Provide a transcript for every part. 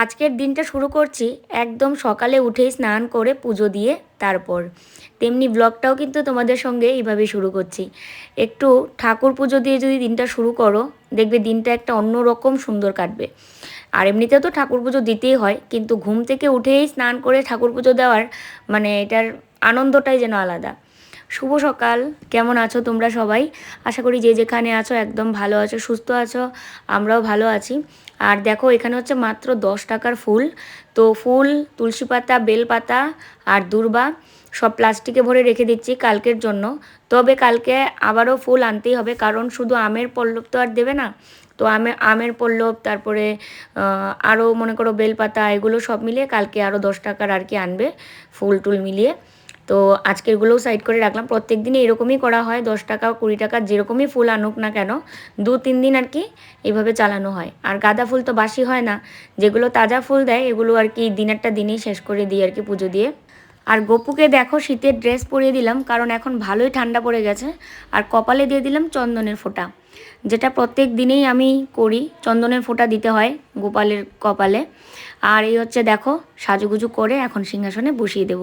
আজকের দিনটা শুরু করছি একদম সকালে উঠেই স্নান করে পুজো দিয়ে তারপর। তেমনি ব্লগটাও কিন্তু তোমাদের সঙ্গে এইভাবে শুরু করছি। একটু ঠাকুর পুজো দিয়ে যদি দিনটা শুরু করো, দেখবে দিনটা একটা অন্য রকম সুন্দর কাটবে। আর এমনিতে তো ঠাকুর পুজো দিতেই হয়, কিন্তু ঘুম থেকে উঠেই স্নান করে ঠাকুর পুজো দেওয়ার মানে এটার আনন্দটাই যেন আলাদা। শুভ সকাল, কেমন আছো তোমরা সবাই? আশা করি যে যেখানে আছো একদম ভালো আছো, সুস্থ আছো, আমরাও ভালো আছি। আর দেখো, এখানে হচ্ছে মাত্র দশ টাকার ফুল। তো ফুল, তুলসী পাতা, বেল পাতা আর দূর্বা সব প্লাস্টিকে ভরে রেখে দিচ্ছি কালকের জন্য। তবে কালকে আবারও ফুল আনতেই হবে, কারণ শুধু আমের পল্লব তো আর দেবে না। তো আমে, আমের পল্লব, তারপরে আরও মনে করো বেলপাতা এগুলো সব মিলিয়ে কালকে আরও দশ টাকার আর কি আনবে ফুল টুল মিলিয়ে। তো আজকেরগুলোও সাইড করে রাখলাম। প্রত্যেক দিনে এরকমই করা হয়, দশ টাকা, কুড়ি টাকা, যেরকমই ফুল আনুক না কেন, দু, তিন দিন আর কি এইভাবে চালানো হয়। আর গাঁদা ফুল তো বাসি হয় না, যেগুলো তাজা ফুল দেয়, এগুলো আর কি দিনেরটা দিনেই শেষ করে দিই আর কি পুজো দিয়ে। আর গপুকে দেখো শীতের ড্রেস পরিয়ে দিলাম, কারণ এখন ভালোই ঠান্ডা পড়ে গেছে। আর কপালে দিয়ে দিলাম চন্দনের ফোঁটা। যেটা প্রত্যেক দিনেই আমি করি, চন্দনের ফোঁটা দিতে হয় গোপালের কপালে। আর এই হচ্ছে দেখো, সাজুগুজু করে এখন সিংহাসনে বসিয়ে দেব।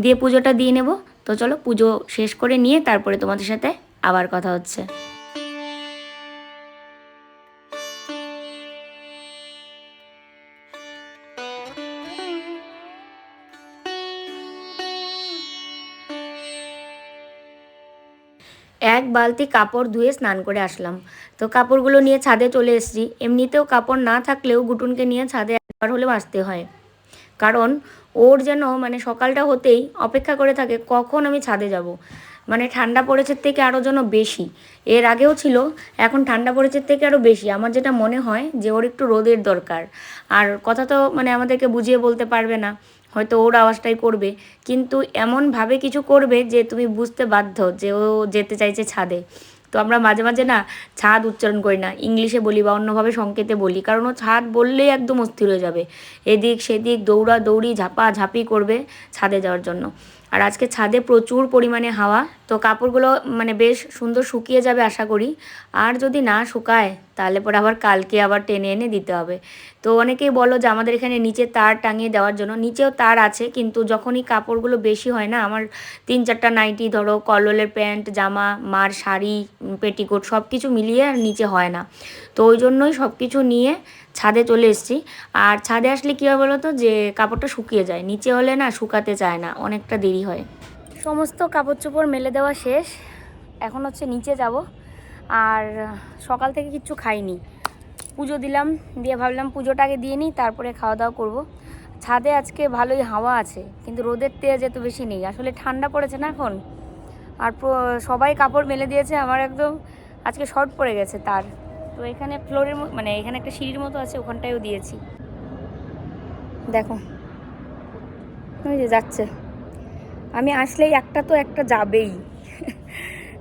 দিয়ে পুজোটা দিয়ে নেব। তো চলো পুজো শেষ করে নিয়ে তারপরে তোমাদের সাথে আবার কথা হচ্ছে। বালতি কাপড় ধুয়ে স্নান করে আসলাম। তো কাপড়গুলো নিয়ে ছাদে চলে এসেছি। এমনিতেও কাপড় না থাকলেও গুটুনকে নিয়ে ছাদে একবার হলেও আসতে হয়। কারণ ওর যেন মানে সকালটা হতেই অপেক্ষা করে থাকে, কখন আমি ছাদে যাব? মানে ঠান্ডা পড়েছে থেকে আরও যেন বেশি। এর আগেও ছিল, এখন ঠান্ডা পড়েছে থেকে আরও বেশি। আমার যেটা মনে হয় যে ওর একটু রোদের দরকার। আর কথা তো মানে আমাদেরকে বুঝিয়ে বলতে পারবে না। হয়তো ওর আওয়াজটাই করবে। কিন্তু এমনভাবে কিছু করবে যে তুমি বুঝতে বাধ্য যে ও যেতে চাইছে ছাদে। তো আমরা মাঝে মাঝে না ছাদ উচ্চারণ করি না, ইংলিশে বলি বা অন্যভাবে সংকেতে বলি, কারণ ও ছাদ বললেই একদম অস্থির হয়ে যাবে। এদিক সেদিক দৌড়া দৌড়ি ঝাপা ঝাঁপি করবে ছাদে যাওয়ার জন্য। আর আজকে ছাদে প্রচুর পরিমাণে হাওয়া, তো কাপড়গুলো মানে বেশ সুন্দর শুকিয়ে যাবে আশা করি। আর যদি না শুকায়, তাহলে পরে আবার কালকে আবার টেনে এনে দিতে হবে। তো অনেকেই বলো যে আমাদের এখানে নিচে তার টাঙিয়ে দেওয়ার জন্য, নিচেও তার আছে, কিন্তু যখনই কাপড়গুলো বেশি হয় না, আমার তিন চারটা নাইটি, ধরো কললের প্যান্ট, জামা, মার শাড়ি পেটিকোট সব কিছু মিলিয়ে আর নিচে হয় না। তো ওই জন্যই সব কিছু নিয়ে ছাদে চলে এসেছি। আর ছাদে আসলে কী হয় বলো তো যে কাপড়টা শুকিয়ে যায়। নিচে হলে না শুকাতে চায় না, অনেকটা দেরি হয়। সমস্ত কাপড় চোপড় মেলে দেওয়া শেষ। এখন হচ্ছে নিচে যাব। আর সকাল থেকে কিচ্ছু খাইনি। পুজো দিলাম, দিয়ে ভাবলাম পুজোটা আগে দিয়ে নিই, তারপরে খাওয়া দাওয়া করব। ছাদে আজকে ভালোই হাওয়া আছে, কিন্তু রোদের তেজ এত বেশি নেই। আসলে ঠান্ডা পড়েছে না এখন? আর সবাই কাপড় মেলে দিয়েছে, আমার একদম আজকে শর্ট পড়ে গেছে তার। তো এখানে ফ্লোরের মানে এখানে একটা সিঁড়ির মতো আছে, ওখানটায়ও দিয়েছি। দেখো, ওই যে যাচ্ছে। আমি আসলেই একটা তো একটা যাবেই।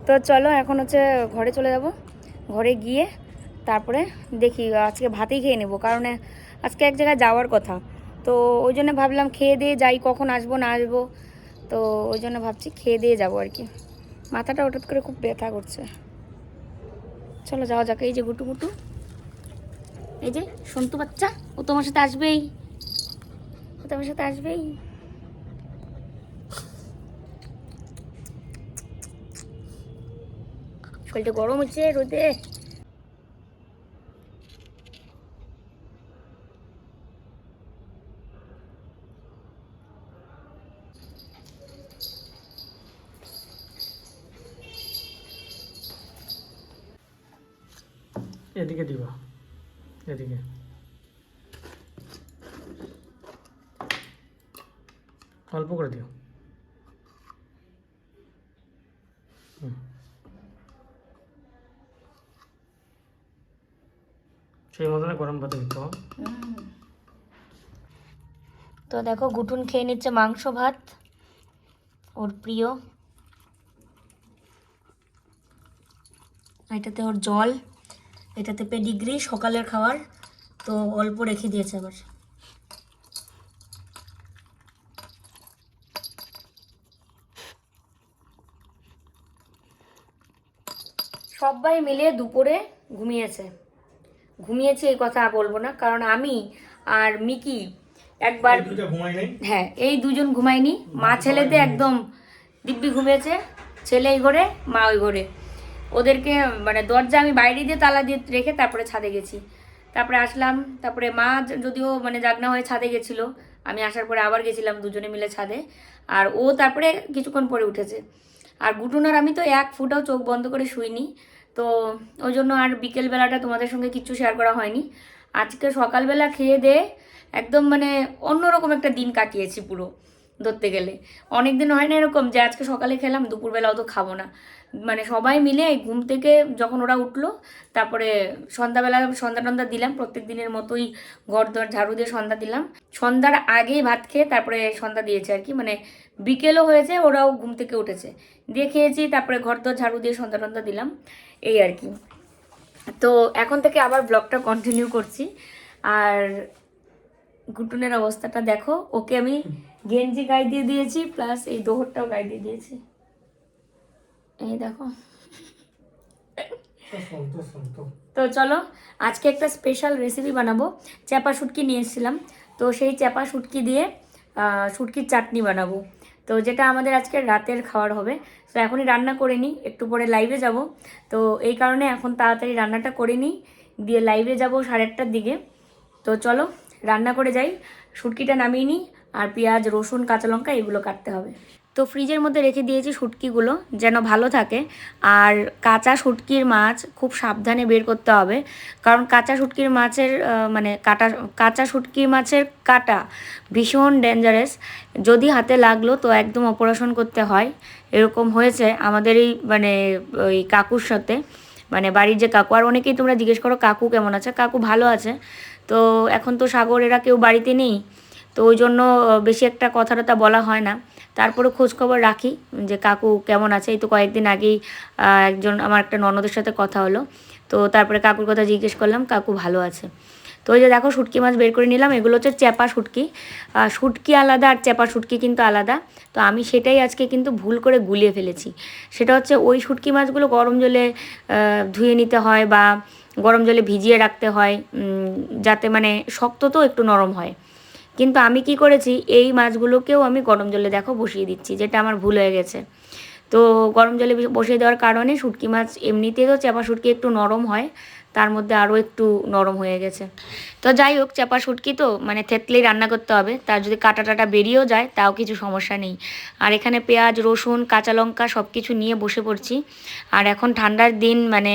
তো চলো, এখন হচ্ছে ঘরে চলে যাব। ঘরে গিয়ে তারপরে দেখি, আজকে ভাতেই খেয়ে নেব, কারণ আজকে এক জায়গায় যাওয়ার কথা। তো ওই জন্য ভাবলাম খেয়ে দিয়ে যাই, কখন আসব, না আসব। তো ওই জন্য ভাবছি খেয়ে দিয়ে যাব আর কি। মাথাটা হঠাৎ করে খুব ব্যথা করছে। চলো যাওয়া যাক। এই যে গুটু গুটু। এই যে সন্তু বাচ্চা, ও তোমার সাথে আসবেই। ও তোমার সাথে আসবেই। শরীরটা গরম হচ্ছে রোদে। এদিকে দিবা, এদিকে। অল্প করে দিও। সেই গরম তো দেখো গুটুন খেয়ে নিচ্ছে মাংস ভাত, ওর প্রিয়। এটাতে ওর জল। এটাতে পেডিগ্রি সকালের খাবার তো অল্প রেখে দিয়েছে আবার। সবাই মিলে দুপুরে ঘুমিয়েছে। ঘুমিয়েছে এই কথা বলব না কারণ আমি আর মিকি একবার হ্যাঁ এই দুজন ঘুমায়নি। মা ছেলেতে একদম দিব্যি ঘুমিয়েছে ছেলে এই ঘরে মা ওই ঘরে। ওদেরকে মানে দরজা আমি বাইরে দিয়ে তালা দিয়ে রেখে তারপরে ছাদে গেছি। তারপরে আসলাম, তারপরে মা যদিও মানে জাগনা হয়ে ছাদে গেছিল, আমি আসার পরে আবার গেছিলাম দুজনে মিলে ছাদে, আর ও তারপরে কিছুক্ষণ পরে উঠেছে। আর গুটুন আর আমি তো এক ফুটাও চোখ বন্ধ করে শুইনি, তো ওই জন্য আর বিকেলবেলাটা তোমাদের সঙ্গে কিচ্ছু শেয়ার করা হয়নি। আজকে সকালবেলা খেয়ে দিয়ে একদম মানে অন্যরকম একটা দিন কাটিয়েছি পুরো, ধরতে গেলে। অনেক দিন হয় না এরকম যে আজকে সকালে খেলাম, দুপুরবেলাও তো খাব না। মানে সবাই মিলে এই ঘুম থেকে যখন ওরা উঠল, তারপরে সন্ধ্যাবেলা সন্ধ্যা টন্ধা দিলাম, প্রত্যেক দিনের মতোই ঘর দর ঝাড়ু দিয়ে সন্ধ্যা দিলাম। সন্ধ্যার আগেই ভাত খেয়ে তারপরে সন্ধ্যা দিয়েছে আর কি মানে বিকেলও হয়েছে, ওরাও ঘুম থেকে উঠেছে। দিয়ে খেয়েছি, তারপরে ঘর দর ঝাড়ু দিয়ে সন্ধ্যা টন্ধা দিলাম, এই আর কি। তো এখন থেকে আবার ব্লগটা কন্টিনিউ করছি। আর গুটুনের অবস্থাটা দেখো, ওকে আমি গেঞ্জি গায়ে দিয়ে দিয়েছি প্লাস এই দোহরটাও গায়ে দিয়ে দিয়েছি। এই দেখো। তো চলো আজকে একটা স্পেশাল রেসিপি বানাবো। চ্যাপা শুটকি নিয়ে এসেছিলাম। তো সেই চ্যাপা শুটকি দিয়ে শুটকির চাটনি বানাবো। তো যেটা আমাদের আজকে রাতের খাওয়ার হবে। তো এখনই রান্না করে নিই। একটু পরে লাইভে যাব। তো এই কারণে এখন তাড়াতাড়ি রান্নাটা করে নিই। দিয়ে লাইভে যাব সাড়ে আটটার দিকে। তো চলো রান্না করে যাই। শুটকিটা নামিয়ে নিই। আর পেঁয়াজ রসুন কাঁচা লঙ্কা এগুলো কাটতে হবে। তো ফ্রিজের মধ্যে রেখে দিয়েছি শুটকিগুলো যেন ভালো থাকে। আর কাঁচা শুটকির মাছ খুব সাবধানে বের করতে হবে। কারণ কাঁচা শুটকির মাছের মানে কাটা, কাঁচা শুটকির মাছের কাটা ভীষণ ডেঞ্জারাস যদি হাতে লাগল তো একদম অপারেশন করতে হয়। এরকম হয়েছে আমাদের এই মানে ওই কাকুর সাথে। মানে বাড়ির যে কাকু, আর অনেকেই তোমরা জিজ্ঞেস করো, কাকু কেমন আছে? কাকু ভালো আছে। তো এখন তো সাগর এরা কেউ বাড়িতে নেই। তো ওই জন্য বেশি একটা কথা টথা বলা হয় না। তারপরে খোঁজ খবর রাখি যে কাকু কেমন আছে। এই তো কয়েকদিন আগেই একজন আমার একটা ননদের সাথে কথা হলো। তো তারপরে কাকুর কথা জিজ্ঞেস করলাম, কাকু ভালো আছে? তো ওই যে দেখো শুটকি মাছ বের করে নিলাম, এগুলো হচ্ছে চ্যাপা শুটকি। শুটকি আলাদা আর চ্যাপা শুটকি কিন্তু আলাদা। তো আমি সেটাই আজকে কিন্তু ভুল করে গুলিয়ে ফেলেছি। সেটা হচ্ছে ওই শুটকি মাছগুলো গরম জলে ধুয়ে নিতে হয় বা গরম জলে ভিজিয়ে রাখতে হয় যাতে মানে শক্ত তো একটু নরম হয়। কিন্তু আমি কি করেছি, এই মাছগুলোকেও আমি গরম জলে দেখো বসিয়ে দিচ্ছি, যেটা আমার ভুল হয়ে গেছে। তো গরম জলে বসিয়ে দেওয়ার কারণে শুটকি মাছ এমনিতেই তো চাপা শুটকি একটু নরম হয় তার মধ্যে আরও একটু নরম হয়ে গেছে। তো যাই হোক, চাপা শুটকি তো মানে থেতলেই রান্না করতে হবে। তার যদি কাটা টাটা বেরিয়েও যায়, তাও কিছু সমস্যা নেই। আর এখানে পেঁয়াজ, রসুন, কাঁচা লঙ্কা সব কিছু নিয়ে বসে পড়ছি। আর এখন ঠান্ডার দিন মানে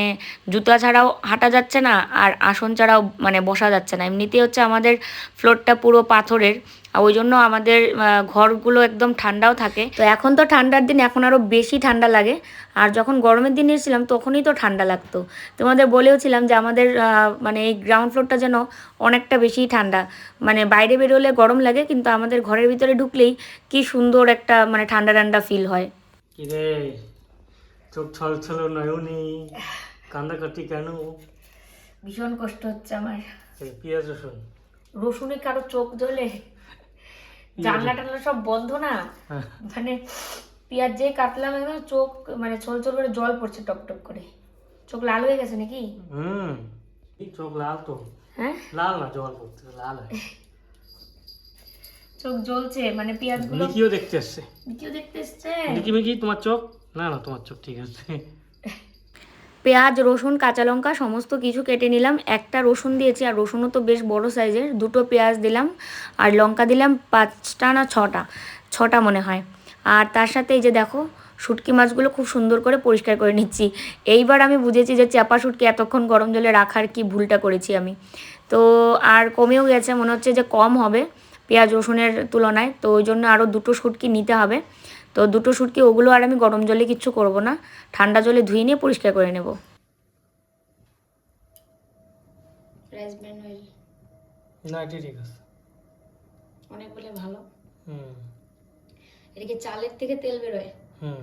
জুতা ছাড়াও হাঁটা যাচ্ছে না, আর আসন ছাড়াও মানে বসা যাচ্ছে না। এমনিতেই হচ্ছে আমাদের ফ্লোরটা পুরো পাথরের। আর ওই জন্য আমাদের ঘরগুলো একদম ঠান্ডাও থাকে। তো এখন তো ঠান্ডার দিন এখন আরও বেশি ঠান্ডা লাগে। আর যখন গরমের দিন এসেছিলাম তখনই তো ঠান্ডা লাগতো। তোমাদের বলেওছিলাম যে আমাদের মানে এই গ্রাউন্ড ফ্লোরটা যেন অনেকটা বেশি ঠান্ডা। মানে বাইরে বেরোলে গরম লাগে কিন্তু আমাদের ঘরের ভিতরে ঢুকলেই কি সুন্দর একটা মানে ঠান্ডা ঠান্ডা ফিল হয়। কি রে চোখ ছল ছল নয়নি কান্দাকাটি কেন? ভীষণ কষ্ট হচ্ছে আমার। পেঁয়াজ রসুন। রসুনে কারও চোখ জ্বলে? জানলা টানলা সব বন্ধ না? হ্যাঁ। মানে পেঁয়াজ যে কাটলাম একদম চোখ মানে ছল ছল করে জল পড়ছে টপ টপ করে। চোখ লাল হয়ে গেছে নাকি? হুম। চোখ লাল তো। হ্যাঁ? লাল না জল পড়তে লাল চোখ জ্বলছে মানে পেঁয়াজগুলো মিকিও দেখতে আসছে ভিডিও দেখতে এসছে। মিকি মিকি তোমার চোখ? না না তোমার চোখ ঠিক আছে। পেঁয়াজ, রসুন, কাঁচা লঙ্কা সমস্ত কিছু কেটে নিলাম। একটা রসুন দিয়েছি, আর রসুনও তো বেশ বড় সাইজের। দুটো পেঁয়াজ দিলাম, আর লঙ্কা দিলাম পাঁচটা না ছটা ছটা মনে হয়। আর তার সাথে এই যে দেখো, শুটকি মাছগুলো খুব সুন্দর করে পরিষ্কার করে নিচ্ছি। এইবার আমি বুঝেছি যে চাপা শুটকি এতক্ষণ গরম জলে রাখার কি ভুলটা করেছি আমি। তো আর কমেও গেছে, মনে হচ্ছে যে কম হবে পেঁয়াজ, রসুনের তুলনায়। তো ওই জন্য আরও দুটো শুটকি নিতে হবে। তো দুটো শুটকি ওগুলো আর আমি গরম জলে কিচ্ছু করব না। ঠান্ডা জলে ধুয়ে নিয়ে পরিষ্কার করে নেব। না এটি ঠিক আছে। অনেক বলে ভালো। হুম। এদিকে চালের থেকে তেল বেরোয়? হুম।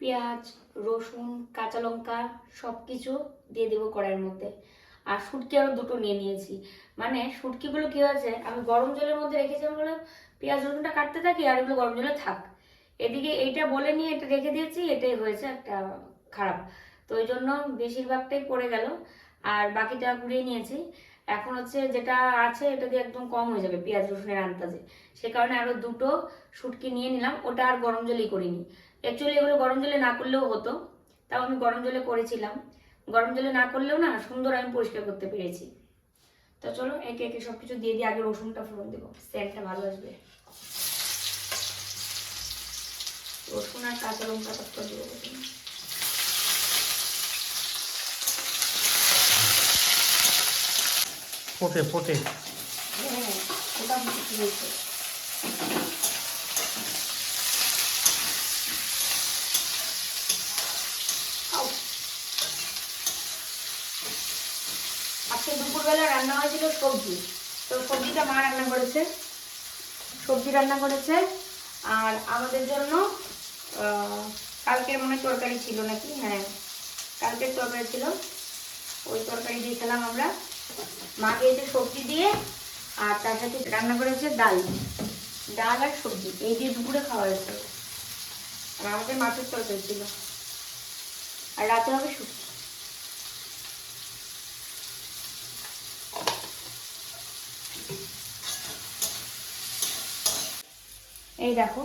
পেঁয়াজ রসুন কাঁচা লঙ্কা সব কিছু দিয়ে দেবো কড়াইয়ের মধ্যে। আর শুটকি আরও দুটো নিয়ে নিয়েছি। মানে শুটকিগুলো কী হয়েছে আমি গরম জলের মধ্যে রেখেছিলাম বলে পেঁয়াজ রসুনটা কাটতে থাকি আর এগুলো গরম জলে থাক। এদিকে এইটা বলে নিয়ে এটা রেখে দিয়েছি, এটাই হয়েছে একটা খারাপ। তো ওই জন্য বেশিরভাগটাই পড়ে গেল আর বাকিটা গুঁড়িয়ে নিয়েছি। এখন হচ্ছে যেটা আছে এটা দিয়ে একদম কম হয়ে যাবে পেঁয়াজ রসুনের আন্দাজে। সে কারণে আরও দুটো শুটকি নিয়ে নিলাম, ওটা আর গরম জলেই করিনি। অ্যাকচুয়ালি এগুলো গরম জলে না করলেও হতো, তাও আমি গরম জলে করেছিলাম। গরম জলে না করলেও না, সুন্দর আমি পরিষ্কার করতে পেরেছি। তো চলো একে একে সব কিছু দিয়ে দিয়ে আগে রসুনটা ফোড়ন দেবো। স্যান্ডটা ভালো আসবে। রসুন আর কাঁচা লঙ্কা পাত্র দেবো ফোটে ফোটে। হ্যাঁ ওটা বুঝতে পেরেছি খাও। আজকে দুপুরবেলা হয়েছিল সবজি। তো সবজিটা মা রান্না করেছে। সবজি রান্না করেছে। আর আমাদের জন্য কালকের মনে তরকারি ছিল নাকি? হ্যাঁ কালকের তরকারি ছিল। ওই তরকারি দিয়ে খেলাম আমরা। মা খেয়েছে সবজি দিয়ে, আর তার সাথে রান্না করেছে ডাল। ডাল আর সবজি, এই দিয়ে দুপুরে খাওয়া হয়েছে। আর আমাদের মাছের তরকারি ছিল। আর রাতে হবে শুক্তি এই দেখো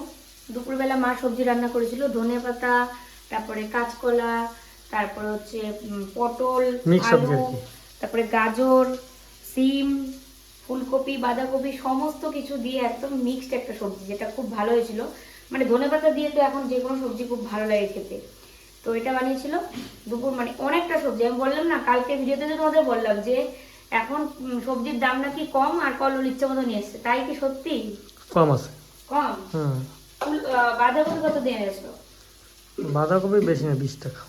দুপুরবেলা মা সবজি রান্না করেছিল ধনে পাতা তারপরে কাঁচকলা তারপরে হচ্ছে পটল আলু তারপরে গাজর সিম ফুলকপি বাঁধাকপি সমস্ত কিছু দিয়ে একদম মিক্সড একটা সবজি যেটা খুব ভালো হয়েছিল। মানে ধনে পাতা দিয়ে তো এখন যে কোনো সবজি খুব ভালো লাগে খেতে। তো এটা বানিয়েছিল দুপুর মানে অনেকটা সবজি। আমি বললাম না কালকে ভিডিওতে তো তোমাদের বললাম যে এখন সবজির দাম নাকি কম আর কলল ইচ্ছে মতো নিয়ে এসছে। তাই কি সত্যি? কম আছে। কম। হুম। বাঁধাকপি কত দিয়ে এনেছো? বাঁধাকপি বেশি না বিশ টাকা।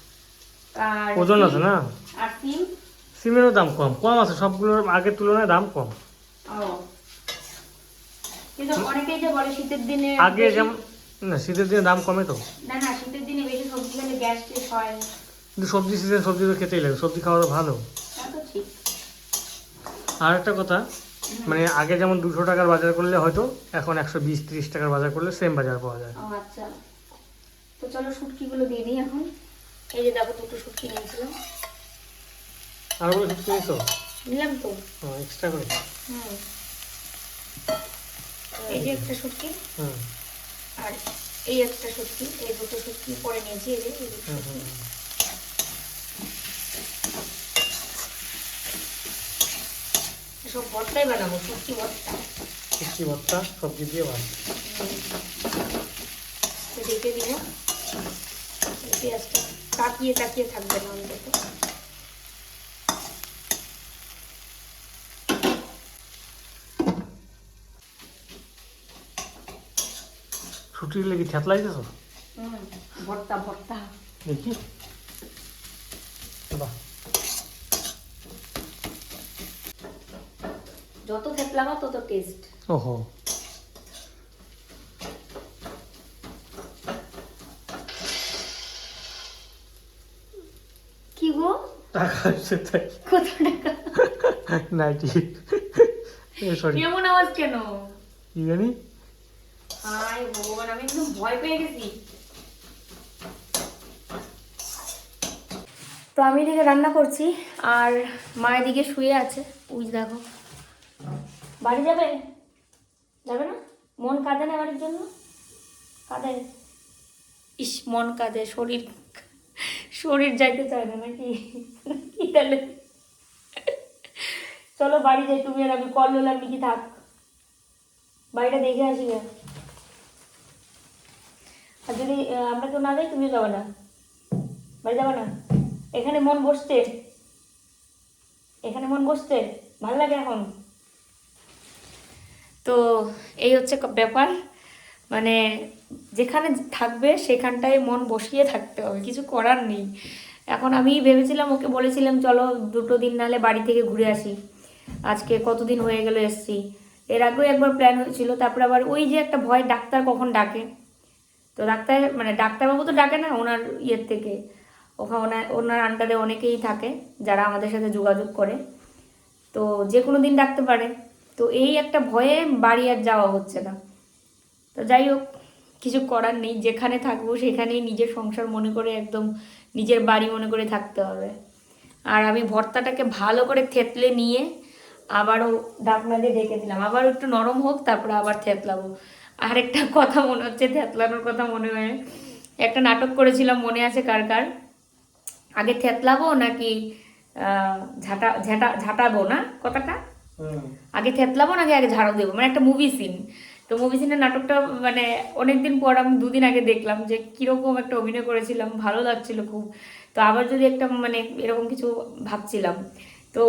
ওজন আছে না? আর সিম? সিমেরও দাম কম কম আছে সবগুলোর আগের তুলনায় দাম কম। আগে যেমন না শীতের দিনে দাম কমে তো। না না শীতের দিনে বেশি সবজি খেলে হয়। কিন্তু সবজি সিজন সবজি তো খেতেই লাগে সবজি খাওয়া তো ভালো। আর একটা কথা মানে আগে যেমন দুশো টাকার বাজার করলে হয়তো এখন একশো বিশ ত্রিশ টাকার বাজার করলে সেম বাজার পাওয়া যায়। আচ্ছা। তো চলো শুটকিগুলো দিয়ে দিই এখন। এই যে দেখো দুটো শুটকি নিয়েছিলাম। আর বলে সত্যি নিয়েছো? নিলাম তো। এক্সট্রা করে হুম। এই যে একটা শুটকি। হুম। আর এই একটা শুটকি এই দুটো শুটকি পরে নিয়েছি এই যে এই দুটো হুম শুটকি। হুম সব ভর্তাই বানাবো শুটকি ভর্তা সবজি দিয়ে দিব। পেঁয়াজটা তাকিয়ে তাকিয়ে থাকবে না অন্তত। ছুটির লেগে থেতলাই দিয়েছ হুম ভর্তা ভর্তা দেখি। যত থেতলাবা তত টেস্ট ওহো। কি গো? টাকা হচ্ছে তাই। কত টাকা? নাইটি সরি কেমন আওয়াজ কেন? কি জানি হাই ভগবান আমি একদম ভয় পেয়ে গেছি। তো আমি এদিকে রান্না করছি আর মা এদিকে শুয়ে আছে। উইজ দেখো। বাড়ি যাবে? যাবে না? মন কাঁদে না বাড়ির জন্য? কাঁদে? ইস, মন কাঁদে, শরীর শরীর যাইতে চায় না নাকি? কি তাহলে? চলো বাড়ি যাই, তুমি আর আমি, কল আর মিকি থাক। বাড়িটা দেখে আসি গে। আর যদি আমরা কেউ না যাই, তুমিও যাবে না। বাড়ি যাবে না? এখানে মন বসতে এখানে মন বসতে ভালো লাগে এখন? তো এই হচ্ছে ব্যাপার। মানে যেখানে থাকবে সেখানটায় মন বসিয়ে থাকতে হবে, কিছু করার নেই। এখন আমি ভেবেছিলাম, ওকে বলেছিলাম, চলো দুটো দিন নাহলে বাড়ি থেকে ঘুরে আসি। আজকে কতদিন হয়ে গেল এসছি। এর আগেও একবার প্ল্যান হয়েছিল, তারপরে আবার ওই যে একটা ভয় ডাক্তার কখন ডাকে। তো ডাক্তার মানে ডাক্তারবাবু তো ডাকে না, ওনার ইয়ের থেকে। ওখানে ওনার আন্ডারে অনেকেই থাকে, যারা আমাদের সাথে যোগাযোগ করে। তো যে কোনো দিন ডাকতে পারে। তো এই একটা ভয়ে বাড়ি আর যাওয়া হচ্ছে না। তো যাই হোক, কিছু করার নেই, যেখানে থাকব সেখানেই নিজের সংসার মনে করে একদম নিজের বাড়ি মনে করে থাকতে হবে। আর আমি ভর্তাটাকে ভালো করে থেতলে নিয়ে আবারও ডাকনা দিয়ে ঢেকে দিলাম। আবার একটু নরম হোক, তারপরে আবার থেতলাবো। আর একটা কথা মনে হচ্ছে, থেতলানোর কথা মনে হয়। একটা নাটক করেছিলাম, মনে আছে কার কার? আগে থেতলাবো নাকি ঝাঁটা ঝাঁটা, ঝাঁটাবো না কথাটা? আগে থেতলাবো নাকি আগে ঝাড়ু দেবো। মানে একটা মুভি সিন তো মুভি সিনের নাটকটা মানে অনেকদিন পর আমি দুদিন আগে দেখলাম যে কীরকম একটা অভিনয় করেছিলাম, ভালো লাগছিল খুব। তো আবার যদি একটা মানে এরকম কিছু ভাবছিলাম। তো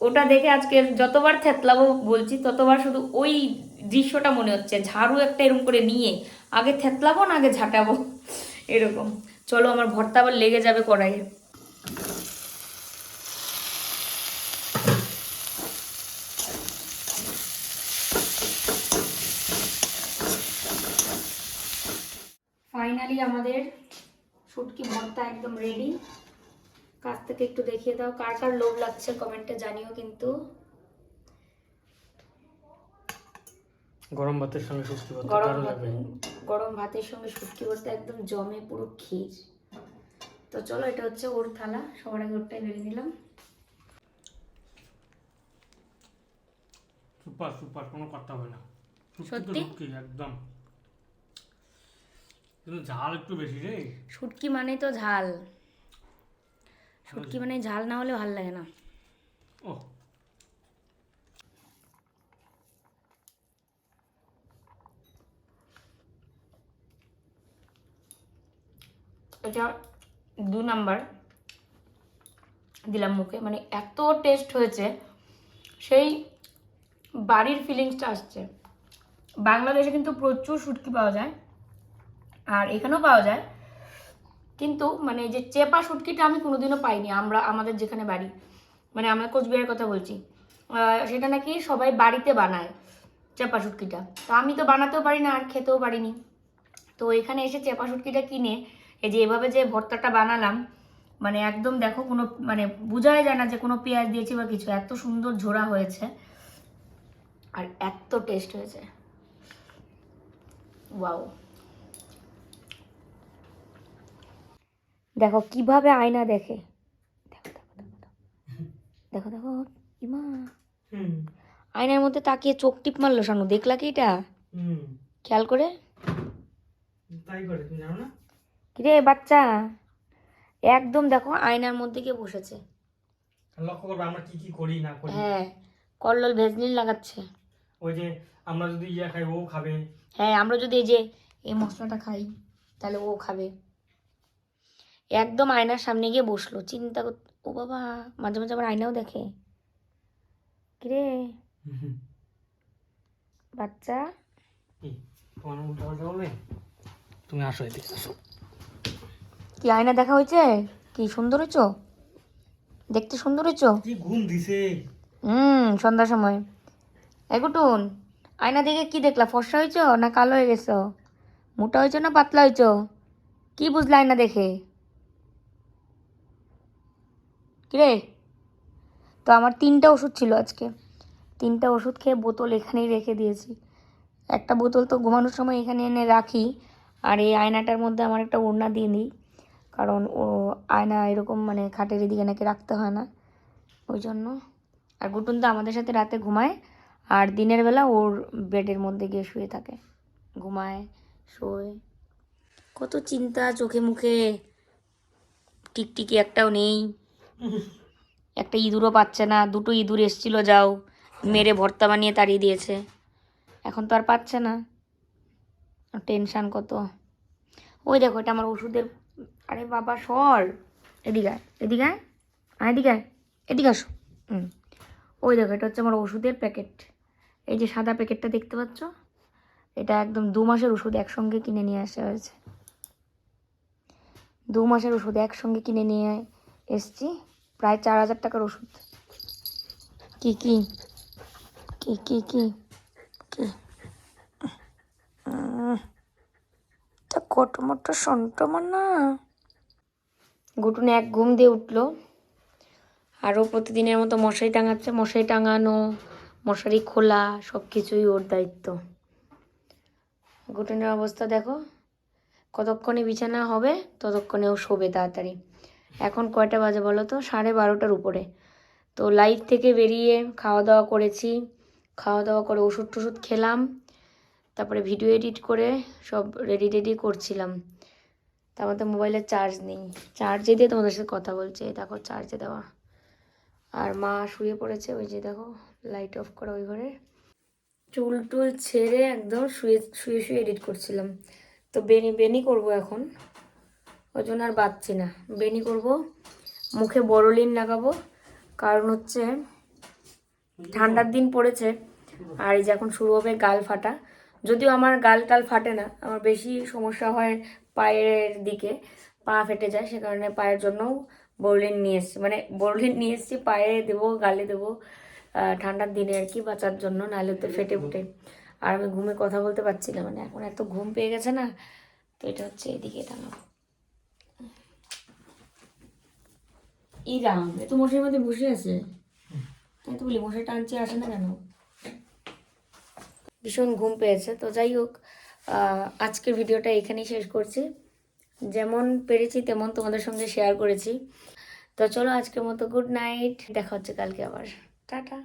ওটা দেখে আজকে যতবার থেতলাবো বলছি, ততবার শুধু ওই দৃশ্যটা মনে হচ্ছে। ঝাড়ু একটা এরকম করে নিয়ে, আগে থেতলাবো না, আগে ঝাঁটাবো? এরকম। চলো, আমার ভর্তা আবার লেগে যাবে কড়াইয়ে। ফাইনালি আমাদের শুটকি ভর্তা একদম রেডি কাছ থেকে একটু দেখিয়ে দাও কার কার লোভ লাগছে কমেন্টে জানিও কিন্তু। গরম ভাতের সঙ্গে সুস্থ ভাত গরম লাগবে গরম ভাতের সঙ্গে শুটকি ভর্তা একদম জমে পুরো ক্ষীর। তো চলো এটা হচ্ছে ওর থালা সবার আগে ওরটাই বেরিয়ে নিলাম। সুপার সুপার কোনো কথা হবে না। শুটকি সত্যি? একদম। কিন্তু ঝাল একটু বেশি রে। শুটকি মানে তো ঝাল। শুটকি মানে ঝাল না হলে ভালো লাগে না। ও এটা দু নাম্বার দিলাম মুখে। মানে এত টেস্ট হয়েছে সেই বাড়ির ফিলিংসটা আসছে। বাংলাদেশে কিন্তু প্রচুর শুটকি পাওয়া যায়। আর এখানেও পাওয়া যায়। কিন্তু মানে যে চেপা শুটকিটা আমি কোনোদিনও পাইনি, আমরা, আমাদের যেখানে বাড়ি। মানে আমরা কোচবিহারের কথা বলছি। সেটা নাকি সবাই বাড়িতে বানায়, চেপা শুটকিটা। তো আমি তো বানাতেও পারি না আর খেতেও পারিনি। তো এখানে এসে চেপা শুটকিটা কিনে, এই যে এভাবে যে ভর্তাটা বানালাম মানে একদম দেখো কোনো মানে বোঝাই যায় না যে কোনো পেঁয়াজ দিয়েছি বা কিছু, এত সুন্দর ঝোড়া হয়েছে। আর এত টেস্ট হয়েছে। ওয়াও দেখো কীভাবে আয়না দেখে? দেখো দেখো দেখো দেখো। দেখো ইমা। আয়নার মধ্যে তাকিয়ে চোখ টিপ মারলো শানু দেখলা কি এটা? খেয়াল করে? তাই করে তুমি জানো না? কিরে বাচ্চা একদম দেখো আয়নার মধ্যে গিয়ে বসেছে। লক্ষ্য করবে আমরা কি কি করি না করি। হ্যাঁ কল্লোল ভেজলিন লাগাচ্ছে। ওই যে আমরা যদি ইয়া খাই ও খাবে। হ্যাঁ আমরা যদি এই যে এই মশলাটা খাই তাহলে ও খাবে। একদম আয়নার সামনে গিয়ে বসল। চিন্তা কর ও বাবা মাঝে মাঝে আবার আয়নাও দেখে। কিরে? বাচ্চা? তুমি আসো এদিকে আসো। কি আয়না দেখা হয়েছে? কি সুন্দর হয়েছো? দেখতে সুন্দর হয়েছো? কি ঘুম দিছে? হুম সন্ধ্যার সময়। এগুটুন আয়না দেখে কি দেখলা? ফর্সা হয়েছ না কালো হয়ে গেছো? মোটা হয়েছ না পাতলা হয়েছ? কি বুঝলা আয়না দেখে? কিরে? তো আমার তিনটা ওষুধ ছিল আজকে। তিনটা ওষুধ খেয়ে বোতল এখানেই রেখে দিয়েছি। একটা বোতল তো ঘুমানোর সময় এখানে এনে রাখি, আর এই আয়নাটার মধ্যে আমার একটা ওড়না দিয়ে দিই, কারণ ও আয়না এরকম মানে খাটের এদিকে নাকি রাখতে হয় না, ওই জন্য। আর গুটুন তো আমাদের সাথে রাতে ঘুমায়, আর দিনের বেলা ওর বেডের মধ্যে গিয়ে শুয়ে থাকে। ঘুমায়, শোয়। কত চিন্তা চোখে মুখে, টিকটিকি একটাও নেই। একটা ইঁদুরও পাচ্ছে না, দুটো ইঁদুর এসছিল, যাও। মেরে ভর্তা বানিয়ে তাড়িয়ে দিয়েছে। এখন তো আর পাচ্ছে না। টেনশান কত? ওই দেখো, এটা আমার ওষুধের আরে বাবা, সর। এদিকে এদিকে এদিকে এদিকে আসো। হুম। ওই দেখো, এটা হচ্ছে আমার ওষুধের প্যাকেট। এই যে সাদা প্যাকেটটা দেখতে পাচ্ছ? এটা একদম দু মাসের ওষুধ একসঙ্গে কিনে নিয়ে আসা হয়েছে। দু মাসের ওষুধ একসঙ্গে কিনে নিয়ে এসছি। প্রায় চার হাজার টাকার ওষুধ। কি কি? কি কি কি? কি? তা কটমটো সন্টমা না? গুটুনে এক ঘুম দিয়ে উঠল। আরও প্রতিদিনের মতো মশারি টাঙাচ্ছে। মশারি টাঙানো মশারি খোলা সব কিছুই ওর দায়িত্ব। গুটুনের অবস্থা দেখো কতক্ষণে বিছানা হবে ততক্ষণে ও শোবে তাড়াতাড়ি। এখন কয়টা বাজে বলো তো? সাড়ে বারোটার উপরে। তো লাইট থেকে বেরিয়ে খাওয়া দাওয়া করেছি। খাওয়া দাওয়া করে ওষুধ টষুধ খেলাম। তারপরে ভিডিও এডিট করে সব রেডি রেডি করছিলাম তার মধ্যে মোবাইলের চার্জ নেই। চার্জে দিয়ে তোমাদের সাথে কথা বলছে। দেখো চার্জে দেওয়া। আর মা শুয়ে পড়েছে। ওই যে দেখো লাইট অফ করা ওই ঘরে। চুল টুল ছেড়ে একদম শুয়ে শুয়ে শুয়ে এডিট করছিলাম। তো বেনি বেনি করব এখন। ওই জন্য আর বাঁচছি না। বেনি করব, মুখে বড়লিন লাগাবো। কারণ হচ্ছে ঠান্ডার দিন পড়েছে, আর এই যে এখন শুরু হবে গাল ফাটা। যদিও আমার গাল টাল ফাটে না, আমার বেশি সমস্যা হয় পায়ের দিকে, পা ফেটে যায়, সে কারণে পায়ের জন্য বোরলিন নিয়ে এসেছি। মানে বোরলিন নিয়ে এসেছি, পায়ে দেবো, গালে দেবো ঠান্ডার দিনে আর কি বাঁচার জন্য, নাহলে তো ফেটে উঠে আর আমি ঘুমে কথা বলতে পারছি না মানে এখন এত ঘুম পেয়ে গেছে না, তো এটা হচ্ছে এদিকে টানো ইরাম এ তো মশার মধ্যে বসে আছে। তাই তো বলি মশা টানছে, আসে না কেন? ভীষণ ঘুম পেয়েছে। তো যাই হোক আজকের ভিডিওটা এখানেই শেষ করছি। যেমন পেরেছি, তেমন তোমাদের সঙ্গে শেয়ার করেছি। তো চলো আজকের মতো গুড নাইট দেখা হচ্ছে কালকে আবার। টাটা।